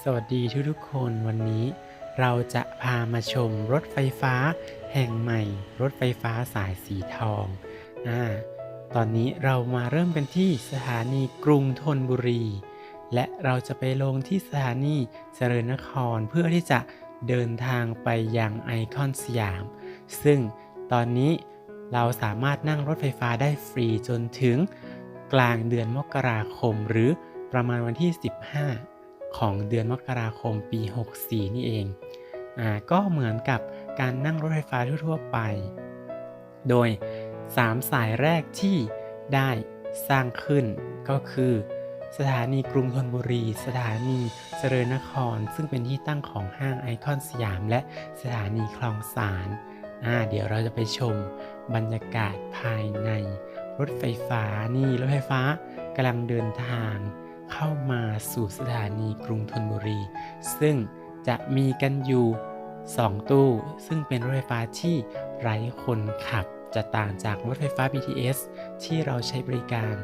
สวัสดีทุกทุกคนวันนี้ เราจะพามาชมรถไฟฟ้าแห่งใหม่ รถไฟฟ้าสายสีทองอ่าตอนนี้เรามาเริ่มกันที่สถานีกรุงธนบุรี และเราจะไปลงที่สถานีเจริญนครเพื่อที่จะเดินทางไปยังไอคอนสยาม ซึ่งตอนนี้เราสามารถนั่งรถไฟฟ้าได้ฟรีจนถึงกลางเดือนมกราคมหรือประมาณวันที่ 15 ของเดือนมกราคมปี 64 นี่เองอ่าก็เหมือนกับการนั่งรถไฟฟ้าทั่วๆไป โดย 3 สายแรกที่ได้สร้างขึ้นก็คือ สถานีกรุงธนบุรี สถานีเจริญนคร ซึ่งเป็นที่ตั้งของห้างไอคอนสยาม และสถานีคลองสารอ่าเดี๋ยวเราจะไปชมบรรยากาศภายในรถไฟฟ้านี่รถไฟฟ้ากำลังเดินทาง เข้ามาสู่สถานีกรุงธนบุรี ซึ่งจะมีกันอยู่ 2 ตู้ ซึ่งเป็นรถไฟฟ้าที่ไร้คนขับ จะต่างจากรถไฟฟ้า BTS ที่เราใช้บริการ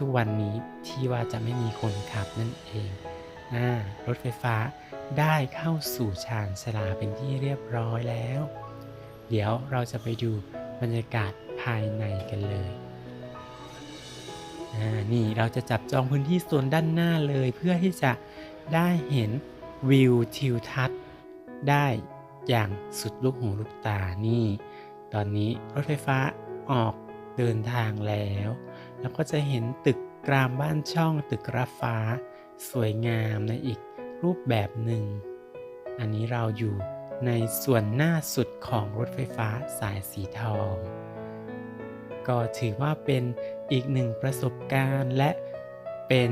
ทุกๆวันนี้ที่ว่าจะไม่มีคนขับนั่นเองอ่ารถไฟฟ้าได้เข้าสู่ชานชลาเป็นที่เรียบร้อยแล้ว เดี๋ยวเราจะไปดูบรรยากาศภายในกันเลย นี่เราจะจับจองพื้นที่โซนด้านหน้าเลยเพื่อที่จะได้เห็นวิวทิวทัศน์ได้อย่างสุดลูกหูลูกตานี่ ตอนนี้รถไฟฟ้าออกเดินทางแล้ว แล้วก็จะเห็นตึกกรามบ้านช่องตึกระฟ้า สวยงามในอีกรูปแบบหนึ่ง อันนี้เราอยู่ในส่วนหน้าสุดของรถไฟฟ้าสายสีทอง ก็ถือว่าเป็นอีกหนึ่งประสบการณ์และเป็น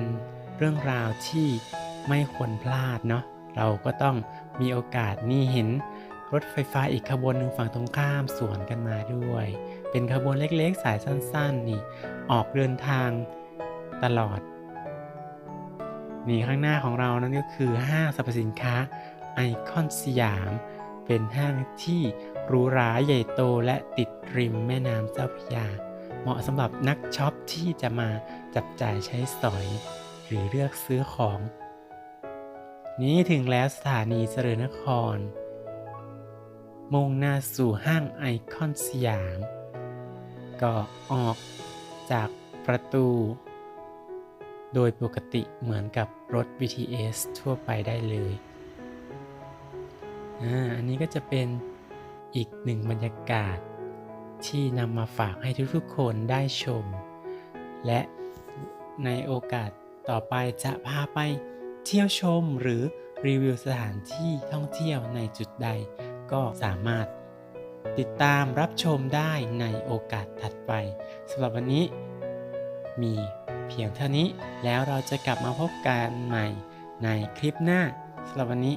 เรื่องราวที่ไม่ควรพลาดเนาะเราก็ต้องมีโอกาสนี่เห็นรถไฟฟ้าอีกขบวนหนึ่งฝั่งตรงข้ามสวนกันมาด้วย เป็นขบวนเล็กๆสายสั้นๆนี่ออกเดินทางตลอด นี่ข้างหน้าของเรานั่นก็คือห้างสรรพสินค้าไอคอนสยาม เป็นห้างที่หรูหราใหญ่โตและติดริมแม่น้ำเจ้าพระยา เหมาะสำหรับนักช็อปที่จะมาจับจ่ายใช้สอย หรือเลือกซื้อของ นี้ถึงแล้วสถานีเจริญนคร มุ่งหน้าสู่ห้างไอคอนสยาม ก็ออกจากประตู โดยปกติเหมือนกับรถ BTS ทั่วไปได้เลย อันนี้ก็จะเป็นอีกหนึ่งบรรยากาศที่นำมาฝากให้ทุกๆคนได้ชม และในโอกาสต่อไปจะพาไปเที่ยวชมหรือรีวิวสถานที่ท่องเที่ยวในจุดใด ก็สามารถติดตามรับชมได้ในโอกาสถัดไปสำหรับวันนี้ มีเพียงเท่านี้แล้วเราจะกลับมาพบกันใหม่ในคลิปหน้าสำหรับวันนี้